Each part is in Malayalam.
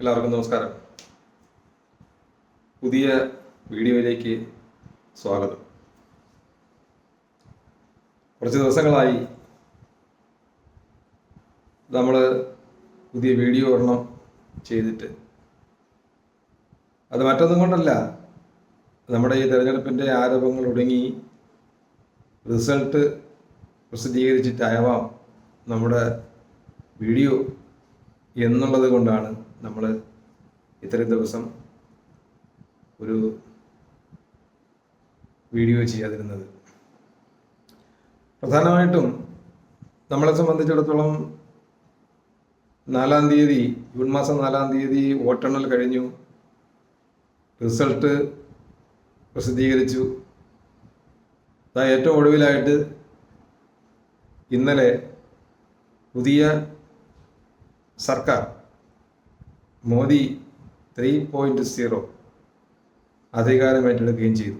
എല്ലാവർക്കും നമസ്കാരം. പുതിയ വീഡിയോയിലേക്ക് സ്വാഗതം. കുറച്ച് ദിവസങ്ങളായി നമ്മൾ പുതിയ വീഡിയോ ഒരെണ്ണം ചെയ്തിട്ട്. അത് മറ്റൊന്നും കൊണ്ടല്ല. നമ്മുടെ ഈ തെരഞ്ഞെടുപ്പിന്റെ ആരോപങ്ങൾ ഒടുങ്ങി റിസൾട്ട് പ്രസിദ്ധീകരിച്ചിട്ടാവാം നമ്മുടെ വീഡിയോ എന്നുള്ളത് കൊണ്ടാണ് നമ്മൾ ഇത്രയും ദിവസം ഒരു വീഡിയോ ചെയ്യാതിരുന്നത്. പ്രധാനമായിട്ടും നമ്മളെ സംബന്ധിച്ചിടത്തോളം നാലാം തീയതി ജൂൺ മാസം നാലാം തീയതി വോട്ടെണ്ണൽ കഴിഞ്ഞു. റിസൾട്ട് പ്രസിദ്ധീകരിച്ചു. ഏറ്റവും ഒടുവിലായിട്ട് ഇന്നലെ പുതിയ സർക്കാർ മോദി ത്രീ പോയിന്റ് സീറോ അധികാരം ഏറ്റെടുക്കുകയും ചെയ്തു.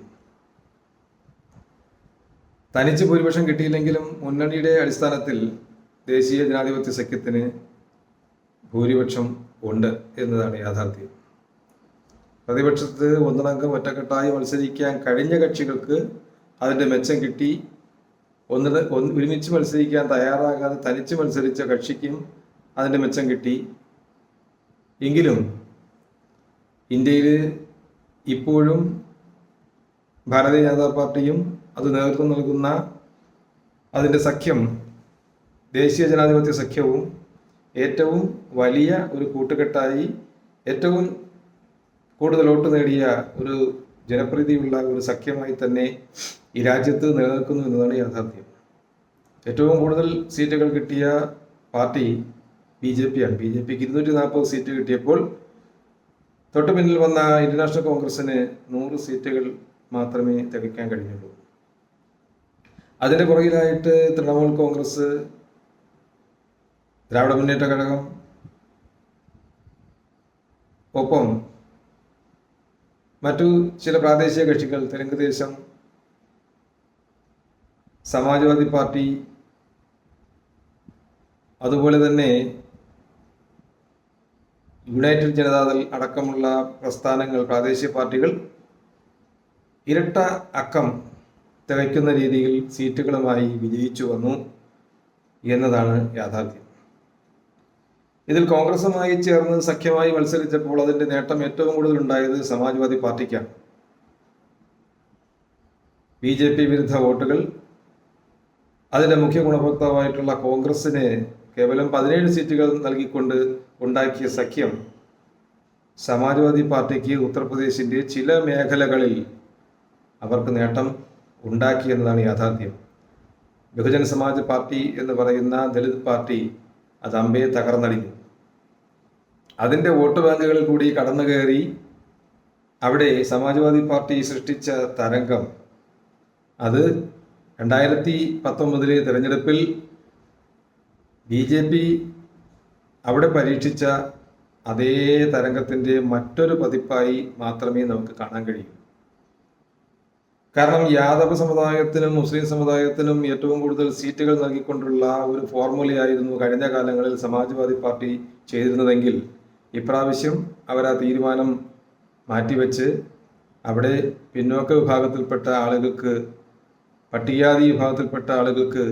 തനിച്ച് ഭൂരിപക്ഷം കിട്ടിയില്ലെങ്കിലും മുന്നണിയുടെ അടിസ്ഥാനത്തിൽ ദേശീയ ജനാധിപത്യ സഖ്യത്തിന് ഭൂരിപക്ഷം ഉണ്ട് എന്നതാണ് യാഥാർത്ഥ്യം. പ്രതിപക്ഷത്ത് ഒന്നടങ്കം ഒറ്റക്കെട്ടായി മത്സരിക്കാൻ കഴിഞ്ഞ കക്ഷികൾക്ക് അതിന്റെ മെച്ചം കിട്ടി. ഒന്നിട ഒന്ന് ഒരുമിച്ച് മത്സരിക്കാൻ തയ്യാറാകാതെ തനിച്ച് മത്സരിച്ച കക്ഷിക്കും അതിന്റെ മെച്ചം കിട്ടി. എങ്കിലും ഇന്ത്യയിൽ ഇപ്പോഴും ഭാരതീയ ജനതാ പാർട്ടിയും അത് നേതൃത്വം നൽകുന്ന അതിന്റെ സഖ്യം ദേശീയ ജനാധിപത്യ സഖ്യവും ഏറ്റവും വലിയ ഒരു കൂട്ടുകെട്ടായി ഏറ്റവും കൂടുതൽ വോട്ട് നേടിയ ഒരു ജനപ്രീതിയുള്ള ഒരു സഖ്യമായി തന്നെ ഈ രാജ്യത്ത് നിലനിൽക്കുന്നു എന്നതാണ് യാഥാർത്ഥ്യം. ഏറ്റവും കൂടുതൽ സീറ്റുകൾ കിട്ടിയ പാർട്ടി ബി ജെ പി ആണ് ബി ജെ പിക്ക് ഇരുന്നൂറ്റി നാൽപ്പത് സീറ്റ് കിട്ടിയപ്പോൾ തൊട്ട് പിന്നിൽ വന്ന നാഷണൽ കോൺഗ്രസിന് നൂറ് സീറ്റുകൾ മാത്രമേ തികയ്ക്കാൻ കഴിഞ്ഞുള്ളൂ. അതിന്റെ പുറകിലായിട്ട് തൃണമൂൽ കോൺഗ്രസ് ദ്രാവിഡ മുന്നേറ്റ ഘടകം ഒപ്പം മറ്റു ചില പ്രാദേശിക കക്ഷികൾ തെലുങ്ക് ദേശം സമാജ്വാദി പാർട്ടി അതുപോലെ തന്നെ യുണൈറ്റഡ് ജനതാദൾ അടക്കമുള്ള പ്രസ്ഥാനങ്ങൾ പ്രാദേശിക പാർട്ടികൾ ഇരട്ട അക്കം തികയ്ക്കുന്ന രീതിയിൽ സീറ്റുകളുമായി വിജയിച്ചു വന്നു എന്നതാണ് യാഥാർത്ഥ്യം. ഇതിൽ കോൺഗ്രസുമായി ചേർന്ന് സഖ്യമായി മത്സരിച്ചപ്പോൾ അതിന്റെ നേട്ടം ഏറ്റവും കൂടുതൽ ഉണ്ടായത് സമാജ്വാദി പാർട്ടിക്കാണ്. ബി ജെ പി വിരുദ്ധ വോട്ടുകൾ അതിന്റെ മുഖ്യ ഗുണഭോക്താവായിട്ടുള്ള കോൺഗ്രസിന് കേവലം പതിനേഴ് സീറ്റുകൾ നൽകിക്കൊണ്ട് ഉണ്ടാക്കിയ സഖ്യം സമാജ്വാദി പാർട്ടിക്ക് ഉത്തർപ്രദേശിന്റെ ചില മേഖലകളിൽ അവർക്ക് നേട്ടം ഉണ്ടാക്കി എന്നതാണ് യാഥാർത്ഥ്യം. ബഹുജൻ സമാജ് പാർട്ടി എന്ന് പറയുന്ന ദളിത് പാർട്ടി അത് അമ്പയെ തകർന്നടിഞ്ഞു. അതിന്റെ വോട്ട് ബാങ്കുകളിൽ കൂടി കടന്നു കയറി അവിടെ സമാജ്വാദി പാർട്ടി സൃഷ്ടിച്ച തരംഗം അത് രണ്ടായിരത്തി പത്തൊമ്പതിലെ തെരഞ്ഞെടുപ്പിൽ ബി ജെ പി അവിടെ പരീക്ഷിച്ച അതേ തരംഗത്തിന്റെ മറ്റൊരു പതിപ്പായി മാത്രമേ നമുക്ക് കാണാൻ കഴിയൂ. കാരണം യാദവ സമുദായത്തിനും മുസ്ലിം സമുദായത്തിനും ഏറ്റവും കൂടുതൽ സീറ്റുകൾ നൽകിക്കൊണ്ടുള്ള ഒരു ഫോർമുലയായിരുന്നു കഴിഞ്ഞ കാലങ്ങളിൽ സമാജ്വാദി പാർട്ടി ചെയ്തിരുന്നതെങ്കിൽ ഇപ്രാവശ്യം അവർ ആ തീരുമാനം മാറ്റിവെച്ച് അവിടെ പിന്നോക്ക വിഭാഗത്തിൽപ്പെട്ട ആളുകൾക്ക് പട്ടികജാതി വിഭാഗത്തിൽപ്പെട്ട ആളുകൾക്ക്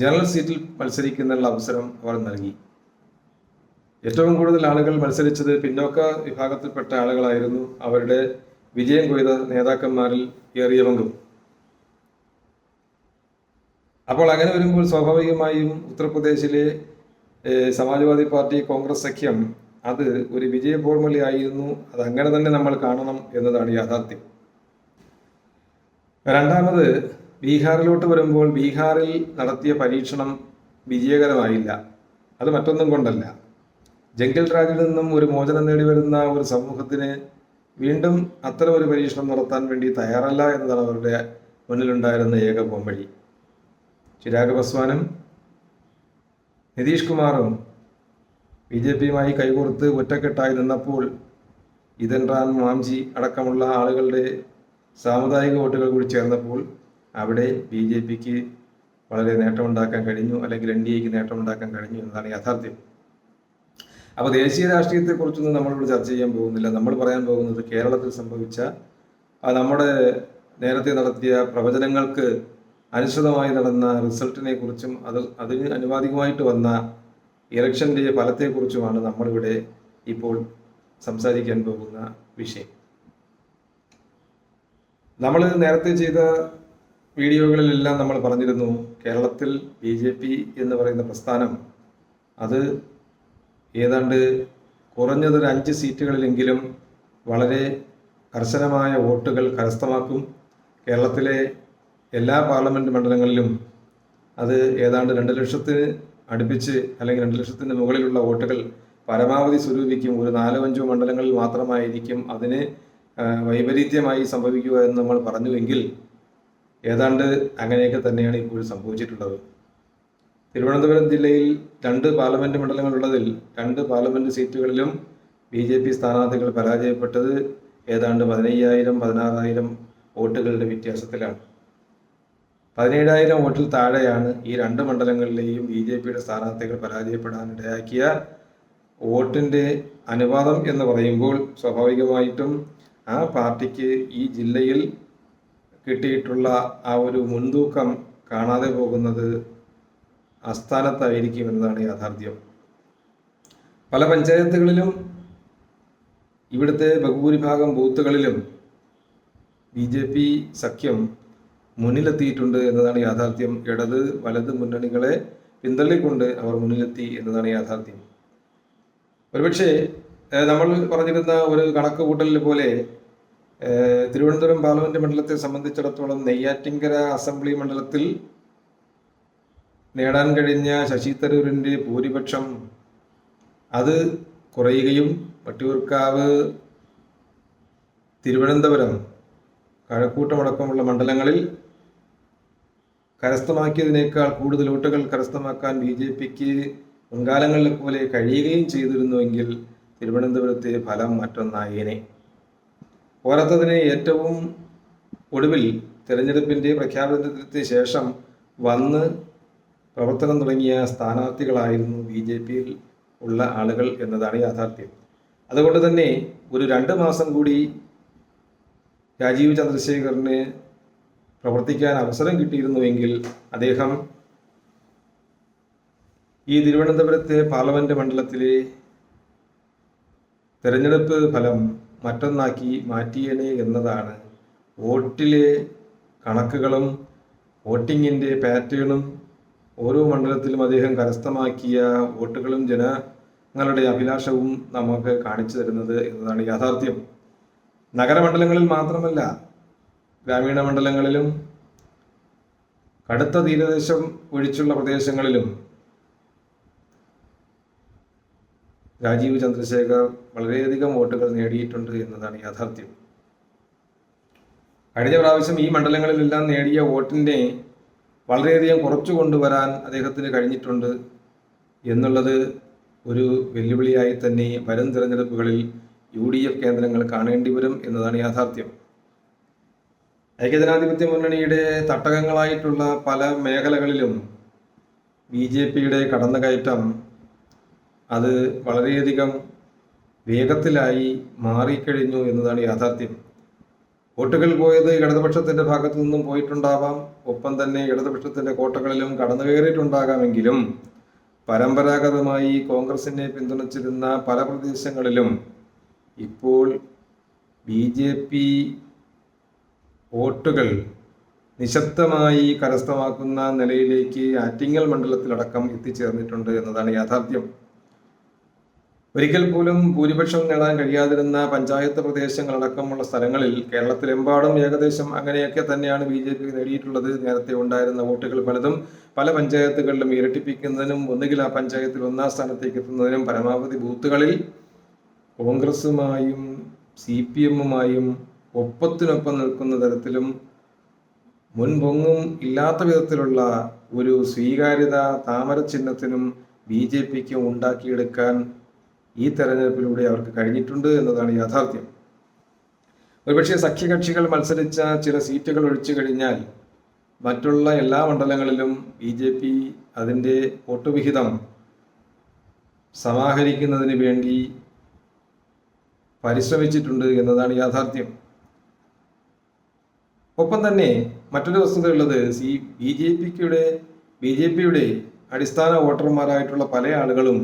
ജനറൽ സീറ്റിൽ മത്സരിക്കുന്നതിനുള്ള അവസരം അവർ നൽകി. ഏറ്റവും കൂടുതൽ ആളുകൾ മത്സരിച്ചത് പിന്നോക്ക വിഭാഗത്തിൽപ്പെട്ട ആളുകളായിരുന്നു അവരുടെ വിജയം കൊയ്ത നേതാക്കന്മാരിൽ ഏറിയ പങ്കും. അപ്പോൾ അങ്ങനെ വരുമ്പോൾ സ്വാഭാവികമായും ഉത്തർപ്രദേശിലെ സമാജ്വാദി പാർട്ടി കോൺഗ്രസ് സഖ്യം അത് ഒരു വിജയ ഫോർമുലയായിരുന്നു. അത് അങ്ങനെ തന്നെ നമ്മൾ കാണണം എന്നതാണ് യാഥാർത്ഥ്യം. രണ്ടാമത് ബീഹാറിലോട്ട് വരുമ്പോൾ ബീഹാറിൽ നടത്തിയ പരീക്ഷണം വിജയകരമായില്ല. അത് മറ്റൊന്നും കൊണ്ടല്ല. ജംഗൽ രാജിൽ നിന്നും ഒരു മോചനം നേടി വരുന്ന ഒരു സമൂഹത്തിന് വീണ്ടും അത്തരം ഒരു പരീക്ഷണം നടത്താൻ വേണ്ടി തയ്യാറല്ല എന്നതാണ് അവരുടെ മുന്നിലുണ്ടായിരുന്ന ഏക പോംവഴി. ചിരാഗ് പസ്വാനും നിതീഷ് കുമാറും ബി ജെ പിയുമായി കൈകോർത്ത് ഒറ്റക്കെട്ടായി നിന്നപ്പോൾ ഇതൻ റാൻ മാംജി അടക്കമുള്ള ആളുകളുടെ സാമുദായിക വോട്ടുകൾ കൂടി ചേർന്നപ്പോൾ അവിടെ ബി ജെ പിക്ക് വളരെ നേട്ടമുണ്ടാക്കാൻ കഴിഞ്ഞു അല്ലെങ്കിൽ എൻ ഡി എക്ക് നേട്ടമുണ്ടാക്കാൻ കഴിഞ്ഞു എന്നതാണ് യാഥാർത്ഥ്യം. അപ്പോൾ ദേശീയ രാഷ്ട്രീയത്തെക്കുറിച്ചൊന്നും നമ്മളിവിടെ ചർച്ച ചെയ്യാൻ പോകുന്നില്ല. നമ്മൾ പറയാൻ പോകുന്നത് കേരളത്തിൽ സംഭവിച്ച നമ്മുടെ നേരത്തെ നടത്തിയ പ്രവചനങ്ങൾക്ക് അനുസൃതമായി നടന്ന റിസൾട്ടിനെ കുറിച്ചും അത് അതിന് അനുവാദികമായിട്ട് വന്ന ഇലക്ഷന്റെ ഫലത്തെക്കുറിച്ചുമാണ് നമ്മളിവിടെ ഇപ്പോൾ സംസാരിക്കാൻ പോകുന്ന വിഷയം. നമ്മൾ നേരത്തെ ചെയ്ത വീഡിയോകളിലെല്ലാം നമ്മൾ പറഞ്ഞിരുന്നു കേരളത്തിൽ ബി ജെ പി എന്ന് പറയുന്ന പ്രസ്ഥാനം അത് ഏതാണ്ട് കുറഞ്ഞതൊരു അഞ്ച് സീറ്റുകളിലെങ്കിലും വളരെ കർശനമായ വോട്ടുകൾ കരസ്ഥമാക്കും. കേരളത്തിലെ എല്ലാ പാർലമെന്റ് മണ്ഡലങ്ങളിലും അത് ഏതാണ്ട് രണ്ട് ലക്ഷത്തിന് അടുപ്പിച്ച് അല്ലെങ്കിൽ രണ്ട് ലക്ഷത്തിന് മുകളിലുള്ള വോട്ടുകൾ പരമാവധി സ്വരൂപിക്കും. ഒരു നാലോ അഞ്ചോ മണ്ഡലങ്ങളിൽ മാത്രമായിരിക്കും അതിന് വൈപരീത്യമായി സംഭവിക്കുക എന്ന് നമ്മൾ പറഞ്ഞുവെങ്കിൽ ഏതാണ്ട് അങ്ങനെയൊക്കെ തന്നെയാണ് ഇപ്പോൾ സംഭവിച്ചിട്ടുള്ളത്. തിരുവനന്തപുരം ജില്ലയിൽ രണ്ട് പാർലമെന്റ് മണ്ഡലങ്ങളുള്ളതിൽ രണ്ട് പാർലമെന്റ് സീറ്റുകളിലും ബി ജെ പി സ്ഥാനാർത്ഥികൾ പരാജയപ്പെട്ടത് ഏതാണ്ട് പതിനയ്യായിരം പതിനാറായിരം വോട്ടുകളുടെ വ്യത്യാസത്തിലാണ്. പതിനേഴായിരം വോട്ടിൽ താഴെയാണ് ഈ രണ്ട് മണ്ഡലങ്ങളിലെയും ബി ജെ പിയുടെ സ്ഥാനാർത്ഥികൾ പരാജയപ്പെടാനിടയാക്കിയ വോട്ടിന്റെ അനുപാതം എന്ന് പറയുമ്പോൾ സ്വാഭാവികമായിട്ടും ആ പാർട്ടിക്ക് ഈ ജില്ലയിൽ കിട്ടിയിട്ടുള്ള ആ ഒരു മുൻതൂക്കം കാണാതെ പോകുന്നത് അസ്ഥാനത്തായിരിക്കും എന്നതാണ് യാഥാർത്ഥ്യം. പല പഞ്ചായത്തുകളിലും ഇവിടുത്തെ ബഹുഭൂരിഭാഗം ബൂത്തുകളിലും ബി ജെ പി സഖ്യം മുന്നിലെത്തിയിട്ടുണ്ട് എന്നതാണ് യാഥാർത്ഥ്യം. ഇടത് വലത് മുന്നണികളെ പിന്തള്ളിക്കൊണ്ട് അവർ മുന്നിലെത്തി എന്നതാണ് യാഥാർത്ഥ്യം. ഒരുപക്ഷെ നമ്മൾ പറഞ്ഞിരുന്ന ഒരു കണക്ക് കൂട്ടലിൽ പോലെ തിരുവനന്തപുരം പാർലമെന്റ് മണ്ഡലത്തെ സംബന്ധിച്ചിടത്തോളം നെയ്യാറ്റിങ്കര അസംബ്ലി മണ്ഡലത്തിൽ നേടാൻ കഴിഞ്ഞ ശശി തരൂരിന്റെ ഭൂരിപക്ഷം അത് കുറയുകയും വട്ടിയൂർക്കാവ് തിരുവനന്തപുരം കഴക്കൂട്ടമടക്കമുള്ള മണ്ഡലങ്ങളിൽ കരസ്ഥമാക്കിയതിനേക്കാൾ കൂടുതൽ വോട്ടുകൾ കരസ്ഥമാക്കാൻ ബി ജെ പിക്ക് മുൻകാലങ്ങളിലെ പോലെ കഴിയുകയും ചെയ്തിരുന്നുവെങ്കിൽ തിരുവനന്തപുരത്തെ ഫലം മറ്റൊന്നായേനെ. പോരാത്തതിന് ഏറ്റവും ഒടുവിൽ തെരഞ്ഞെടുപ്പിന്റെ പ്രഖ്യാപനത്തിന് ശേഷം വന്ന് പ്രവർത്തനം തുടങ്ങിയ സ്ഥാനാർത്ഥികളായിരുന്നു ബി ജെ പിയിൽ ഉള്ള ആളുകൾ എന്നതാണ് യാഥാർത്ഥ്യം. അതുകൊണ്ട് തന്നെ ഒരു രണ്ട് മാസം കൂടി രാജീവ് ചന്ദ്രശേഖറിന് പ്രവർത്തിക്കാൻ അവസരം കിട്ടിയിരുന്നുവെങ്കിൽ അദ്ദേഹം ഈ തിരുവനന്തപുരത്തെ പാർലമെന്റ് മണ്ഡലത്തിലെ തെരഞ്ഞെടുപ്പ് ഫലം മറ്റൊന്നാക്കി മാറ്റിയേനെ എന്നതാണ്. വോട്ടിലെ കണക്കുകളും വോട്ടിങ്ങിന്റെ പാറ്റേണും ഓരോ മണ്ഡലത്തിലും അദ്ദേഹം കരസ്ഥമാക്കിയ വോട്ടുകളും ജനങ്ങളുടെ അഭിലാഷവും നമുക്ക് കാണിച്ചു തരുന്നത് എന്നതാണ് യാഥാർത്ഥ്യം. നഗരമണ്ഡലങ്ങളിൽ മാത്രമല്ല ഗ്രാമീണ മണ്ഡലങ്ങളിലും കടുത്ത തീരദേശം ഒഴിച്ചുള്ള പ്രദേശങ്ങളിലും രാജീവ് ചന്ദ്രശേഖർ വളരെയധികം വോട്ടുകൾ നേടിയിട്ടുണ്ട് എന്നതാണ് യാഥാർത്ഥ്യം. കഴിഞ്ഞ പ്രാവശ്യം ഈ മണ്ഡലങ്ങളിലെല്ലാം നേടിയ വോട്ടിനെ വളരെയധികം കുറച്ചു കൊണ്ടുവരാൻ അദ്ദേഹത്തിന് കഴിഞ്ഞിട്ടുണ്ട് എന്നുള്ളത് ഒരു വെല്ലുവിളിയായി തന്നെ വരും തിരഞ്ഞെടുപ്പുകളിൽ യു ഡി എഫ് കേന്ദ്രങ്ങൾ കാണേണ്ടി വരും എന്നതാണ് യാഥാർത്ഥ്യം. ഐക്യജനാധിപത്യ മുന്നണിയുടെ തട്ടകങ്ങളായിട്ടുള്ള പല മേഖലകളിലും ബി ജെ പിയുടെ കടന്നുകയറ്റം അത് വളരെയധികം വേഗത്തിലായി മാറിക്കഴിഞ്ഞു എന്നതാണ് യാഥാർത്ഥ്യം. വോട്ടുകൾ പോയത് ഇടതുപക്ഷത്തിന്റെ ഭാഗത്തു നിന്നും പോയിട്ടുണ്ടാവാം. ഒപ്പം തന്നെ ഇടതുപക്ഷത്തിന്റെ കോട്ടകളിലും കടന്നു കയറിയിട്ടുണ്ടാകാമെങ്കിലും പരമ്പരാഗതമായി കോൺഗ്രസിനെ പിന്തുണച്ചിരുന്ന പല പ്രദേശങ്ങളിലും ഇപ്പോൾ ബി ജെ പി വോട്ടുകൾ നിശബ്ദമായി കരസ്ഥമാക്കുന്ന നിലയിലേക്ക് ആറ്റിങ്ങൽ മണ്ഡലത്തിലടക്കം എത്തിച്ചേർന്നിട്ടുണ്ട് എന്നതാണ് യാഥാർത്ഥ്യം. ഒരിക്കൽ പോലും ഭൂരിപക്ഷം നേടാൻ കഴിയാതിരുന്ന പഞ്ചായത്ത് പ്രദേശങ്ങളടക്കമുള്ള സ്ഥലങ്ങളിൽ കേരളത്തിലെമ്പാടും ഏകദേശം അങ്ങനെയൊക്കെ തന്നെയാണ് ബി ജെ പി നേടിയിട്ടുള്ളത്. നേരത്തെ ഉണ്ടായിരുന്ന വോട്ടുകൾ പലതും പല പഞ്ചായത്തുകളിലും ഇരട്ടിപ്പിക്കുന്നതിനും ഒന്നുകിൽ ആ പഞ്ചായത്തിൽ ഒന്നാം സ്ഥാനത്തേക്ക് എത്തുന്നതിനും പരമാവധി ബൂത്തുകളിൽ കോൺഗ്രസുമായും സി പി എമ്മുമായും ഒപ്പത്തിനൊപ്പം നിൽക്കുന്ന തരത്തിലും മുൻപൊങ്ങും ഇല്ലാത്ത വിധത്തിലുള്ള ഒരു സ്വീകാര്യത താമര ചിഹ്നത്തിനും ബി ജെ പിക്കും ഉണ്ടാക്കിയെടുക്കാൻ ഈ തെരഞ്ഞെടുപ്പിലൂടെ അവർക്ക് കഴിഞ്ഞിട്ടുണ്ട് എന്നതാണ് യാഥാർത്ഥ്യം. ഒരുപക്ഷെ സഖ്യകക്ഷികൾ മത്സരിച്ച ചില സീറ്റുകൾ ഒഴിച്ചു കഴിഞ്ഞാൽ മറ്റുള്ള എല്ലാ മണ്ഡലങ്ങളിലും ബി ജെ പി അതിന്റെ വോട്ട് വിഹിതം സമാഹരിക്കുന്നതിന് വേണ്ടി പരിശ്രമിച്ചിട്ടുണ്ട് എന്നതാണ് യാഥാർത്ഥ്യം. ഒപ്പം തന്നെ മറ്റൊരു വസ്തുത ഉള്ളത് സി ബി ജെ പിയുടെ ബി ജെ പിയുടെ അടിസ്ഥാന വോട്ടർമാരായിട്ടുള്ള പല ആളുകളും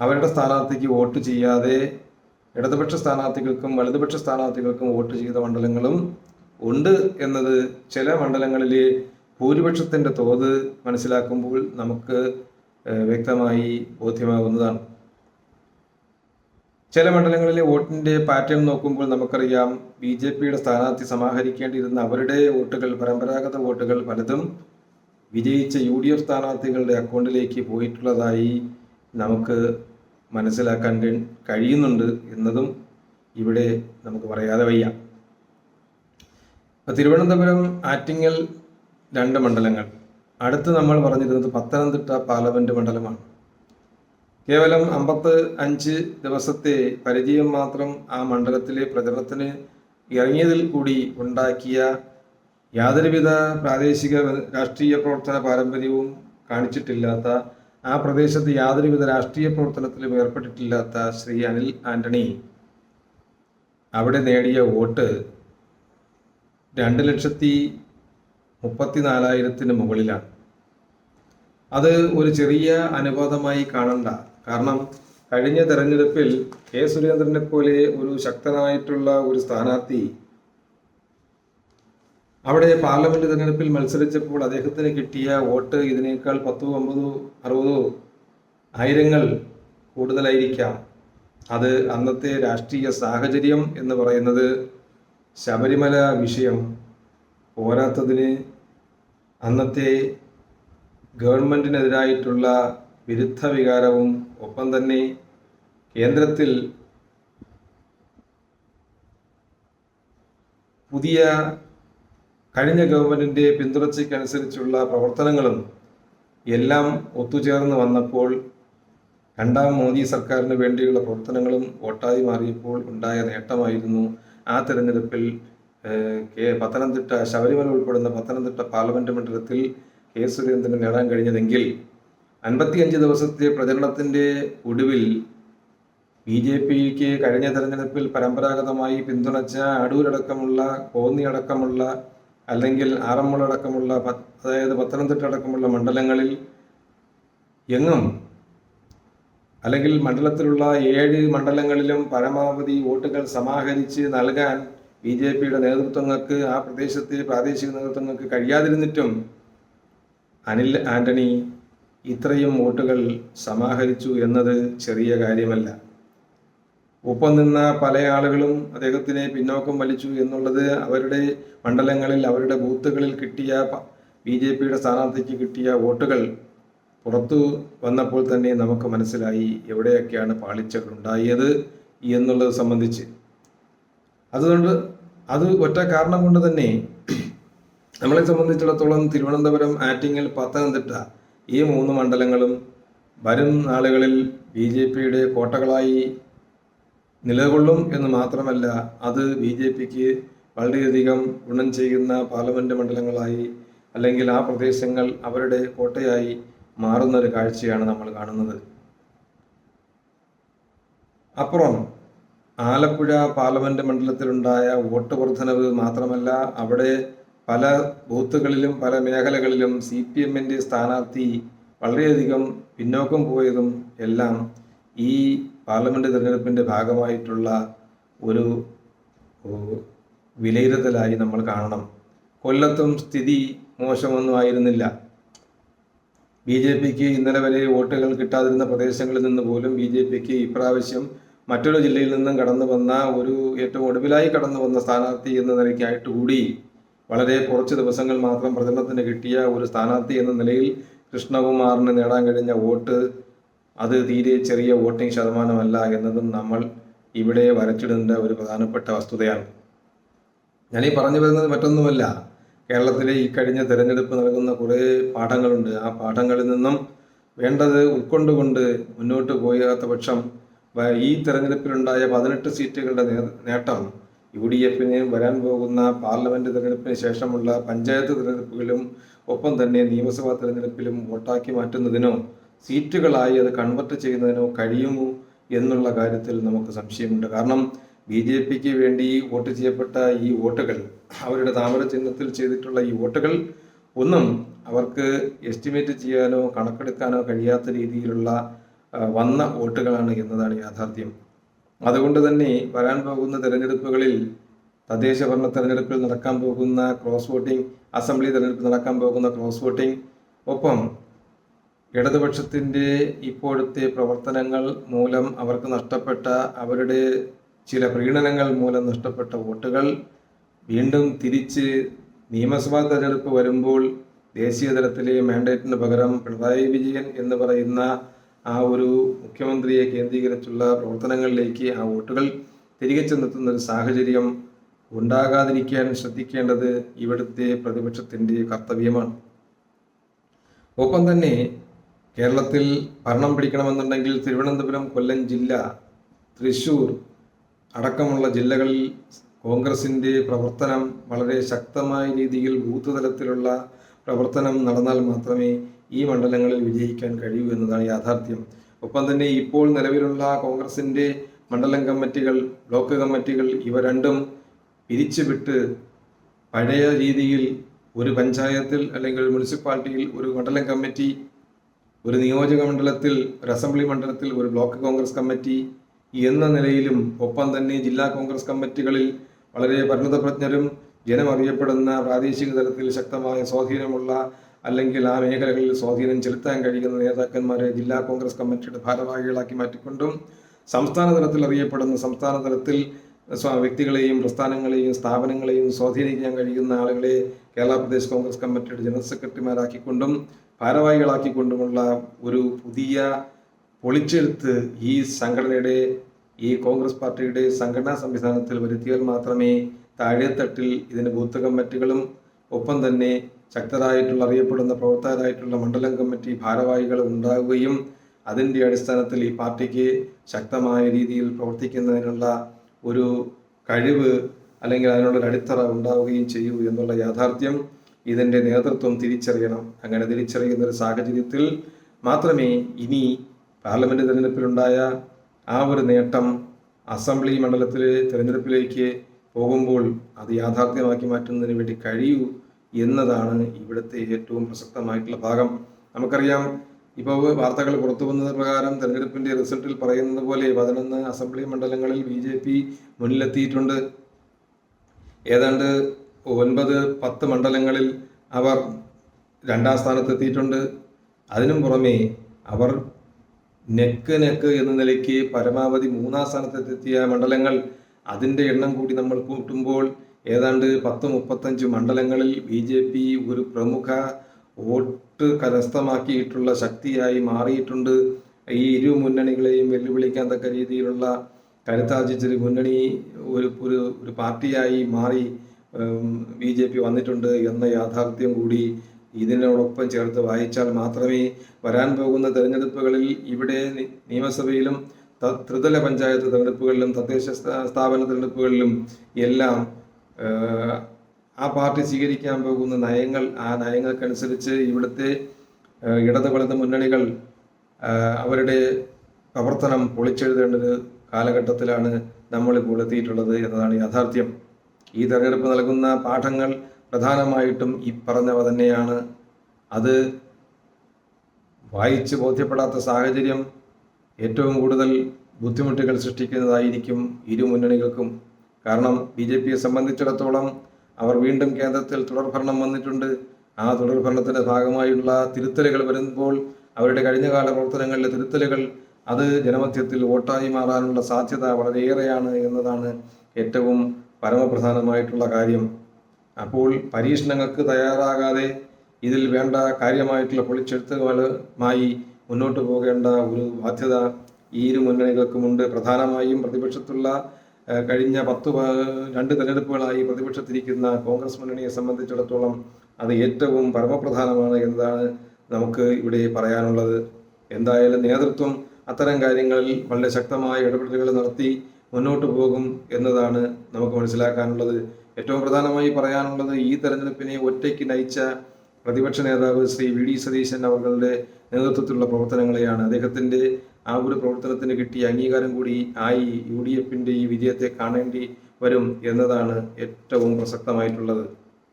അവരുടെ സ്ഥാനാർത്ഥിക്ക് വോട്ട് ചെയ്യാതെ ഇടതുപക്ഷ സ്ഥാനാർത്ഥികൾക്കും വലതുപക്ഷ സ്ഥാനാർത്ഥികൾക്കും വോട്ട് ചെയ്ത മണ്ഡലങ്ങളും ഉണ്ട് എന്നത് ചില മണ്ഡലങ്ങളിലെ ഭൂരിപക്ഷത്തിന്റെ തോത് മനസ്സിലാക്കുമ്പോൾ നമുക്ക് വ്യക്തമായി ബോധ്യമാകുന്നതാണ്. ചില മണ്ഡലങ്ങളിലെ വോട്ടിന്റെ പാറ്റേൺ നോക്കുമ്പോൾ നമുക്കറിയാം ബി ജെ പിയുടെ സ്ഥാനാർത്ഥി സമാഹരിക്കേണ്ടിയിരുന്ന അവരുടെ വോട്ടുകൾ പരമ്പരാഗത വോട്ടുകൾ പലതും വിജയിച്ച യു ഡി എഫ് സ്ഥാനാർത്ഥികളുടെ അക്കൗണ്ടിലേക്ക് പോയിട്ടുള്ളതായി നമുക്ക് മനസ്സിലാക്കാൻ കഴി- കഴിയുന്നുണ്ട് എന്നതും ഇവിടെ നമുക്ക് പറയാതെ വയ്യ. തിരുവനന്തപുരം ആറ്റിങ്ങൽ രണ്ട് മണ്ഡലങ്ങൾ. അടുത്ത് നമ്മൾ പറഞ്ഞിരുന്നത് പത്തനംതിട്ട പാർലമെന്റ് മണ്ഡലമാണ്. കേവലം അമ്പത്ത് അഞ്ച് ദിവസത്തെ പരിചയം മാത്രം ആ മണ്ഡലത്തിലെ പ്രചരണത്തിന് ഇറങ്ങിയതിൽ കൂടി ഉണ്ടാക്കിയ യാതൊരുവിധ പ്രാദേശിക രാഷ്ട്രീയ പ്രവർത്തന പാരമ്പര്യവും കാണിച്ചിട്ടില്ലാത്ത ആ പ്രദേശത്ത് യാതൊരുവിധ രാഷ്ട്രീയ പ്രവർത്തനത്തിലും ഏർപ്പെട്ടിട്ടില്ലാത്ത ശ്രീ അനിൽ ആന്റണി അവിടെ നേടിയ വോട്ട് രണ്ട് ലക്ഷത്തി മുപ്പത്തി നാലായിരത്തിന് മുകളിലാണ്. അത് ഒരു ചെറിയ അനുപാതമായി കാണണ്ട. കാരണം കഴിഞ്ഞ തെരഞ്ഞെടുപ്പിൽ കെ സുരേന്ദ്രനെ പോലെ ഒരു ശക്തനായിട്ടുള്ള ഒരു സ്ഥാനാർത്ഥി അവിടെ പാർലമെന്റ് തെരഞ്ഞെടുപ്പിൽ മത്സരിച്ചപ്പോൾ അദ്ദേഹത്തിന് കിട്ടിയ വോട്ട് ഇതിനേക്കാൾ പത്തോ അമ്പതോ അറുപതോ ആയിരങ്ങൾ കൂടുതലായിരിക്കാം. അത് അന്നത്തെ രാഷ്ട്രീയ സാഹചര്യം എന്ന് പറയുന്നത് ശബരിമല വിഷയം പോരാത്തതിന് അന്നത്തെ ഗവൺമെന്റിനെതിരായിട്ടുള്ള വിരുദ്ധ വികാരവും ഒപ്പം തന്നെ കേന്ദ്രത്തിൽ പുതിയ കഴിഞ്ഞ ഗവൺമെന്റിന്റെ പിന്തുടർച്ചയ്ക്കനുസരിച്ചുള്ള പ്രവർത്തനങ്ങളും എല്ലാം ഒത്തുചേർന്ന് വന്നപ്പോൾ രണ്ടാം മോദി സർക്കാരിന് വേണ്ടിയുള്ള പ്രവർത്തനങ്ങളും വോട്ടായി മാറിയപ്പോൾ ഉണ്ടായ നേട്ടമായിരുന്നു. ആ തെരഞ്ഞെടുപ്പിൽ കെ- പത്തനംതിട്ട ശബരിമല ഉൾപ്പെടുന്ന പത്തനംതിട്ട പാർലമെന്റ് മണ്ഡലത്തിൽ കെ സുരേന്ദ്രന് നേടാൻ കഴിഞ്ഞതെങ്കിൽ അൻപത്തിയഞ്ച് ദിവസത്തെ പ്രചരണത്തിന്റെ ഒടുവിൽ ബി ജെ പിക്ക് കഴിഞ്ഞ തെരഞ്ഞെടുപ്പിൽ പരമ്പരാഗതമായി പിന്തുണച്ച അടൂരടക്കമുള്ള കോന്നി അടക്കമുള്ള അല്ലെങ്കിൽ ആറന്മുള അടക്കമുള്ള അതായത് പത്തനംതിട്ട അടക്കമുള്ള മണ്ഡലങ്ങളിൽ എങ്ങും അല്ലെങ്കിൽ മണ്ഡലത്തിലുള്ള ഏഴ് മണ്ഡലങ്ങളിലും പരമാവധി വോട്ടുകൾ സമാഹരിച്ച് നൽകാൻ ബി ജെ പിയുടെ നേതൃത്വങ്ങൾക്ക് ആ പ്രദേശത്തെ പ്രാദേശിക നേതൃത്വങ്ങൾക്ക് കഴിയാതിരുന്നിട്ടും അനിൽ ആന്റണി ഇത്രയും വോട്ടുകൾ സമാഹരിച്ചു എന്നത് ചെറിയ കാര്യമല്ല. ഒപ്പം നിന്ന പല ആളുകളും അദ്ദേഹത്തിനെ പിന്നോക്കം വലിച്ചു എന്നുള്ളത് അവരുടെ മണ്ഡലങ്ങളിൽ അവരുടെ ബൂത്തുകളിൽ കിട്ടിയ ബി ജെ പിയുടെ സ്ഥാനാർത്ഥിക്ക് കിട്ടിയ വോട്ടുകൾ പുറത്തു വന്നപ്പോൾ തന്നെ നമുക്ക് മനസ്സിലായി എവിടെയൊക്കെയാണ് പാളിച്ചകൾ ഉണ്ടായത് എന്നുള്ളത് സംബന്ധിച്ച്. അതുകൊണ്ട് അത് ഒറ്റ കാരണം കൊണ്ട് തന്നെ നമ്മളെ സംബന്ധിച്ചിടത്തോളം തിരുവനന്തപുരം ആറ്റിങ്ങൽ പത്തനംതിട്ട ഈ മൂന്ന് മണ്ഡലങ്ങളും വരും നാളുകളിൽ ബി ജെ പിയുടെ കോട്ടകളായി നിലകൊള്ളും എന്ന് മാത്രമല്ല അത് ബി ജെ പിക്ക് വളരെയധികം ഗുണം ചെയ്യുന്ന പാർലമെന്റ് മണ്ഡലങ്ങളായി അല്ലെങ്കിൽ ആ പ്രദേശങ്ങൾ അവരുടെ കോട്ടയായി മാറുന്ന ഒരു കാഴ്ചയാണ് നമ്മൾ കാണുന്നത്. അപ്പുറം ആലപ്പുഴ പാർലമെന്റ് മണ്ഡലത്തിലുണ്ടായ വോട്ട് വർധനവ് മാത്രമല്ല അവിടെ പല ബൂത്തുകളിലും പല മേഖലകളിലും സി പി എമ്മിന്റെ സ്ഥാനാർത്ഥി വളരെയധികം പിന്നോക്കം പോയതും എല്ലാം ഈ പാർലമെന്റ് തിരഞ്ഞെടുപ്പിന്റെ ഭാഗമായിട്ടുള്ള ഒരു വിലയിരുത്തലായി നമ്മൾ കാണണം. കൊല്ലത്തും സ്ഥിതി മോശമൊന്നും ആയിരുന്നില്ല. ബി ജെ പിക്ക് ഇന്നലെ വരെ വോട്ടുകൾ കിട്ടാതിരുന്ന പ്രദേശങ്ങളിൽ നിന്ന് പോലും ബി ജെ പിക്ക് ഇപ്രാവശ്യം മറ്റൊരു ജില്ലയിൽ നിന്നും കടന്നു വന്ന ഒരു ഏറ്റവും ഒടുവിലായി കടന്നു വന്ന സ്ഥാനാർത്ഥി എന്ന നിലയ്ക്കായിട്ട് കൂടി വളരെ കുറച്ച് ദിവസങ്ങൾ മാത്രം പ്രചരണത്തിന് കിട്ടിയ ഒരു സ്ഥാനാർത്ഥി എന്ന നിലയിൽ കൃഷ്ണകുമാറിന് നേടാൻ കഴിഞ്ഞ വോട്ട് അത് തീരെ ചെറിയ വോട്ടിംഗ് ശതമാനമല്ല എന്നതും നമ്മൾ ഇവിടെ വരച്ചിടേണ്ട ഒരു പ്രധാനപ്പെട്ട വസ്തുതയാണ്. ഞാൻ ഈ പറഞ്ഞു വരുന്നത് മറ്റൊന്നുമല്ല. കേരളത്തിലെ ഈ കഴിഞ്ഞ തെരഞ്ഞെടുപ്പ് നൽകുന്ന കുറേ പാഠങ്ങളുണ്ട്. ആ പാഠങ്ങളിൽ നിന്നും വേണ്ടത് ഉൾക്കൊണ്ടുകൊണ്ട് മുന്നോട്ട് പോയാത്ത പക്ഷം ഈ തെരഞ്ഞെടുപ്പിലുണ്ടായ പതിനെട്ട് സീറ്റുകളുടെ നേട്ടം യു ഡി എഫിന് വരാൻ പോകുന്ന പാർലമെന്റ് തെരഞ്ഞെടുപ്പിന് ശേഷമുള്ള പഞ്ചായത്ത് തെരഞ്ഞെടുപ്പുകളിലും ഒപ്പം തന്നെ നിയമസഭാ തെരഞ്ഞെടുപ്പിലും വോട്ടാക്കി മാറ്റുന്നതിനോ സീറ്റുകളായി അത് കൺവെർട്ട് ചെയ്യുന്നതിനോ കഴിയുമോ എന്നുള്ള കാര്യത്തിൽ നമുക്ക് സംശയമുണ്ട്. കാരണം ബി ജെ പിക്ക് വേണ്ടി വോട്ട് ചെയ്യപ്പെട്ട ഈ വോട്ടുകൾ അവരുടെ താമര ചിഹ്നത്തിൽ ചെയ്തിട്ടുള്ള ഈ വോട്ടുകൾ ഒന്നും അവർക്ക് എസ്റ്റിമേറ്റ് ചെയ്യാനോ കണക്കെടുക്കാനോ കഴിയാത്ത രീതിയിലുള്ള വന്ന വോട്ടുകളാണ് എന്നതാണ് യാഥാർത്ഥ്യം. അതുകൊണ്ട് തന്നെ വരാൻ പോകുന്ന തെരഞ്ഞെടുപ്പുകളിൽ തദ്ദേശ ഭരണ തെരഞ്ഞെടുപ്പിൽ നടക്കാൻ പോകുന്ന ക്രോസ് വോട്ടിംഗ് അസംബ്ലി തെരഞ്ഞെടുപ്പ് നടക്കാൻ പോകുന്ന ക്രോസ് വോട്ടിംഗ് ഒപ്പം ഇടതുപക്ഷത്തിന്റെ ഇപ്പോഴത്തെ പ്രവർത്തനങ്ങൾ മൂലം അവർക്ക് നഷ്ടപ്പെട്ട അവരുടെ ചില പ്രീണനങ്ങൾ മൂലം നഷ്ടപ്പെട്ട വോട്ടുകൾ വീണ്ടും തിരിച്ച് നിയമസഭാ തെരഞ്ഞെടുപ്പ് വരുമ്പോൾ ദേശീയ തലത്തിലെ മാൻഡേറ്റിന് പകരം പിണറായി വിജയൻ എന്ന് പറയുന്ന ആ ഒരു മുഖ്യമന്ത്രിയെ കേന്ദ്രീകരിച്ചുള്ള പ്രവർത്തനങ്ങളിലേക്ക് ആ വോട്ടുകൾ തിരികെ ചെന്നെത്തുന്ന ഒരു സാഹചര്യം ഉണ്ടാകാതിരിക്കാൻ ശ്രദ്ധിക്കേണ്ടത് ഇവിടുത്തെ പ്രതിപക്ഷത്തിന്റെ കർത്തവ്യമാണ്. ഒപ്പം തന്നെ കേരളത്തിൽ ഭരണം പിടിക്കണമെന്നുണ്ടെങ്കിൽ തിരുവനന്തപുരം കൊല്ലം ജില്ല തൃശൂർ അടക്കമുള്ള ജില്ലകളിൽ കോൺഗ്രസിന്റെ പ്രവർത്തനം വളരെ ശക്തമായ രീതിയിൽ ബൂത്ത് തലത്തിലുള്ള പ്രവർത്തനം നടന്നാൽ മാത്രമേ ഈ മണ്ഡലങ്ങളിൽ വിജയിക്കാൻ കഴിയൂ എന്നതാണ് യാഥാർത്ഥ്യം. ഒപ്പം തന്നെ ഇപ്പോൾ നിലവിലുള്ള കോൺഗ്രസിന്റെ മണ്ഡലം കമ്മിറ്റികൾ ബ്ലോക്ക് കമ്മിറ്റികൾ ഇവ രണ്ടും പിരിച്ചുവിട്ട് പഴയ രീതിയിൽ ഒരു പഞ്ചായത്തിൽ അല്ലെങ്കിൽ മുനിസിപ്പാലിറ്റിയിൽ ഒരു മണ്ഡലം കമ്മിറ്റി ഒരു നിയോജക മണ്ഡലത്തിൽ ഒരു അസംബ്ലി മണ്ഡലത്തിൽ ഒരു ബ്ലോക്ക് കോൺഗ്രസ് കമ്മിറ്റി എന്ന നിലയിലും ഒപ്പം തന്നെ ജില്ലാ കോൺഗ്രസ് കമ്മിറ്റികളിൽ വളരെ പരിണതപ്രജ്ഞരും ജനമറിയപ്പെടുന്ന പ്രാദേശിക തലത്തിൽ ശക്തമായ സ്വാധീനമുള്ള അല്ലെങ്കിൽ ആ മേഖലകളിൽ സ്വാധീനം ചെലുത്താൻ കഴിയുന്ന നേതാക്കന്മാരെ ജില്ലാ കോൺഗ്രസ് കമ്മിറ്റിയുടെ ഭാരവാഹികളാക്കി മാറ്റിക്കൊണ്ടും സംസ്ഥാന തലത്തിൽ അറിയപ്പെടുന്ന സംസ്ഥാന തലത്തിൽ വ്യക്തികളെയും പ്രസ്ഥാനങ്ങളെയും സ്ഥാപനങ്ങളെയും സ്വാധീനിക്കാൻ കഴിയുന്ന ആളുകളെ കേരള പ്രദേശ് കോൺഗ്രസ് കമ്മിറ്റിയുടെ ജനറൽ സെക്രട്ടറിമാരാക്കിക്കൊണ്ടും ഭാരവാഹികളാക്കിക്കൊണ്ടുമുള്ള ഒരു പുതിയ പൊളിച്ചെഴുത്ത് ഈ സംഘടനയുടെ ഈ കോൺഗ്രസ് പാർട്ടിയുടെ സംഘടനാ സംവിധാനത്തിൽ വരുത്തിയാൽ മാത്രമേ താഴെത്തട്ടിൽ ഇതിന് ബൂത്ത് കമ്മിറ്റികളും ഒപ്പം തന്നെ ശക്തരായിട്ടുള്ള അറിയപ്പെടുന്ന പ്രവർത്തകരായിട്ടുള്ള മണ്ഡലം കമ്മിറ്റി ഭാരവാഹികൾ ഉണ്ടാകുകയും അതിന്റെ അടിസ്ഥാനത്തിൽ ഈ പാർട്ടിക്ക് ശക്തമായ രീതിയിൽ പ്രവർത്തിക്കുന്നതിനുള്ള ഒരു കഴിവ് അല്ലെങ്കിൽ അതിനുള്ളൊരു അടിത്തറ ഉണ്ടാവുകയും ചെയ്യൂ എന്നുള്ള യാഥാർത്ഥ്യം ഇതിന്റെ നേതൃത്വം തിരിച്ചറിയണം. അങ്ങനെ തിരിച്ചറിയുന്ന ഒരു സാഹചര്യത്തിൽ മാത്രമേ ഇനി പാർലമെന്റ് തെരഞ്ഞെടുപ്പിലുണ്ടായ ആ ഒരു നേട്ടം അസംബ്ലി മണ്ഡലത്തിലെ തെരഞ്ഞെടുപ്പിലേക്ക് പോകുമ്പോൾ അത് യാഥാർത്ഥ്യമാക്കി മാറ്റുന്നതിന് വേണ്ടി കഴിയൂ എന്നതാണ് ഇവിടുത്തെ ഏറ്റവും പ്രസക്തമായിട്ടുള്ള ഭാഗം. നമുക്കറിയാം ഇപ്പോൾ വാർത്തകൾ പുറത്തു വന്നത് പ്രകാരം തെരഞ്ഞെടുപ്പിന്റെ റിസൾട്ടിൽ പറയുന്നത് പോലെ പതിനൊന്ന് അസംബ്ലി മണ്ഡലങ്ങളിൽ ബി ജെ പി മുന്നിലെത്തിയിട്ടുണ്ട്. ഏതാണ്ട് ഒൻപത് പത്ത് മണ്ഡലങ്ങളിൽ അവർ രണ്ടാം സ്ഥാനത്തെത്തിയിട്ടുണ്ട്. അതിനും പുറമേ അവർ നെക്ക് നെക്ക് എന്ന നിലയ്ക്ക് പരമാവധി മൂന്നാം സ്ഥാനത്തെത്തിയ മണ്ഡലങ്ങൾ അതിന്റെ എണ്ണം കൂടി നമ്മൾ കൂട്ടുമ്പോൾ ഏതാണ്ട് പത്ത് മുപ്പത്തഞ്ച് മണ്ഡലങ്ങളിൽ ബി ജെ പി ഒരു പ്രമുഖ വോട്ട് കരസ്ഥമാക്കിയിട്ടുള്ള ശക്തിയായി മാറിയിട്ടുണ്ട്. ഈ ഇരു മുന്നണികളെയും വെല്ലുവിളിക്കാൻ തക്ക രീതിയിലുള്ള കരുത്താർജിച്ചൊരു മുന്നണി ഒരു ഒരു പാർട്ടിയായി മാറി ബി ജെ പി വന്നിട്ടുണ്ട് എന്ന യാഥാർത്ഥ്യം കൂടി ഇതിനോടൊപ്പം ചേർത്ത് വായിച്ചാൽ മാത്രമേ വരാൻ പോകുന്ന തെരഞ്ഞെടുപ്പുകളിൽ ഇവിടെ നിയമസഭയിലും ത്രിതല പഞ്ചായത്ത് തെരഞ്ഞെടുപ്പുകളിലും തദ്ദേശ സ്ഥാപന തെരഞ്ഞെടുപ്പുകളിലും എല്ലാം ആ പാർട്ടി സ്വീകരിക്കാൻ പോകുന്ന നയങ്ങൾ ആ നയങ്ങൾക്കനുസരിച്ച് ഇവിടുത്തെ ഇടത് വലത് മുന്നണികൾ അവരുടെ പ്രവർത്തനം പൊളിച്ചെഴുതേണ്ട ഒരു കാലഘട്ടത്തിലാണ് നമ്മളിപ്പോൾ എത്തിയിട്ടുള്ളത് എന്നതാണ് യാഥാർത്ഥ്യം. ഈ തെരഞ്ഞെടുപ്പ് നൽകുന്ന പാഠങ്ങൾ പ്രധാനമായിട്ടും ഈ പറഞ്ഞവ തന്നെയാണ്. അത് വായിച്ച് ബോധ്യപ്പെടാത്ത സാഹചര്യം ഏറ്റവും കൂടുതൽ ബുദ്ധിമുട്ടുകൾ സൃഷ്ടിക്കുന്നതായിരിക്കും ഇരു മുന്നണികൾക്കും. കാരണം ബി ജെ പിയെ സംബന്ധിച്ചിടത്തോളം അവർ വീണ്ടും കേന്ദ്രത്തിൽ തുടർഭരണം വന്നിട്ടുണ്ട്. ആ തുടർഭരണത്തിന്റെ ഭാഗമായുള്ള തിരുത്തലുകൾ വരുമ്പോൾ അവരുടെ കഴിഞ്ഞകാല പ്രവർത്തനങ്ങളിലെ തിരുത്തലുകൾ അത് ജനമധ്യത്തിൽ വോട്ടായി മാറാനുള്ള സാധ്യത വളരെയേറെയാണ് എന്നതാണ് ഏറ്റവും പരമപ്രധാനമായിട്ടുള്ള കാര്യം. അപ്പോൾ പരീക്ഷണങ്ങൾക്ക് തയ്യാറാകാതെ ഇതിൽ വേണ്ട കാര്യമായിട്ടുള്ള പൊളിച്ചെഴുത്തുകളുമായി മുന്നോട്ട് പോകേണ്ട ഒരു ബാധ്യത ഈ ഇരു മുന്നണികൾക്കുമുണ്ട് പ്രധാനമായും പ്രതിപക്ഷത്തുള്ള കഴിഞ്ഞ പത്ത് രണ്ട് തെരഞ്ഞെടുപ്പുകളായി പ്രതിപക്ഷത്തിരിക്കുന്ന കോൺഗ്രസ് മുന്നണിയെ സംബന്ധിച്ചിടത്തോളം അത് ഏറ്റവും പരമപ്രധാനമാണ് എന്നതാണ് നമുക്ക് ഇവിടെ പറയാനുള്ളത്. എന്തായാലും നേതൃത്വം അത്തരം കാര്യങ്ങളിൽ വളരെ ശക്തമായ ഇടപെടലുകൾ നടത്തി മുന്നോട്ട് പോകും എന്നതാണ് നമുക്ക് മനസ്സിലാക്കാനുള്ളത്. ഏറ്റവും പ്രധാനമായി പറയാനുള്ളത് ഈ തെരഞ്ഞെടുപ്പിനെ ഒറ്റയ്ക്ക് നയിച്ച പ്രതിപക്ഷ നേതാവ് ശ്രീ വി ഡി സതീശൻ അവരുടെ നേതൃത്വത്തിലുള്ള പ്രവർത്തനങ്ങളെയാണ്. അദ്ദേഹത്തിന്റെ ആ ഒരു പ്രവർത്തനത്തിന് കിട്ടിയ അംഗീകാരം കൂടി ആയി യു ഡി എഫിന്റെ ഈ വിജയത്തെ കാണേണ്ടി വരും എന്നതാണ് ഏറ്റവും പ്രസക്തമായിട്ടുള്ളത്.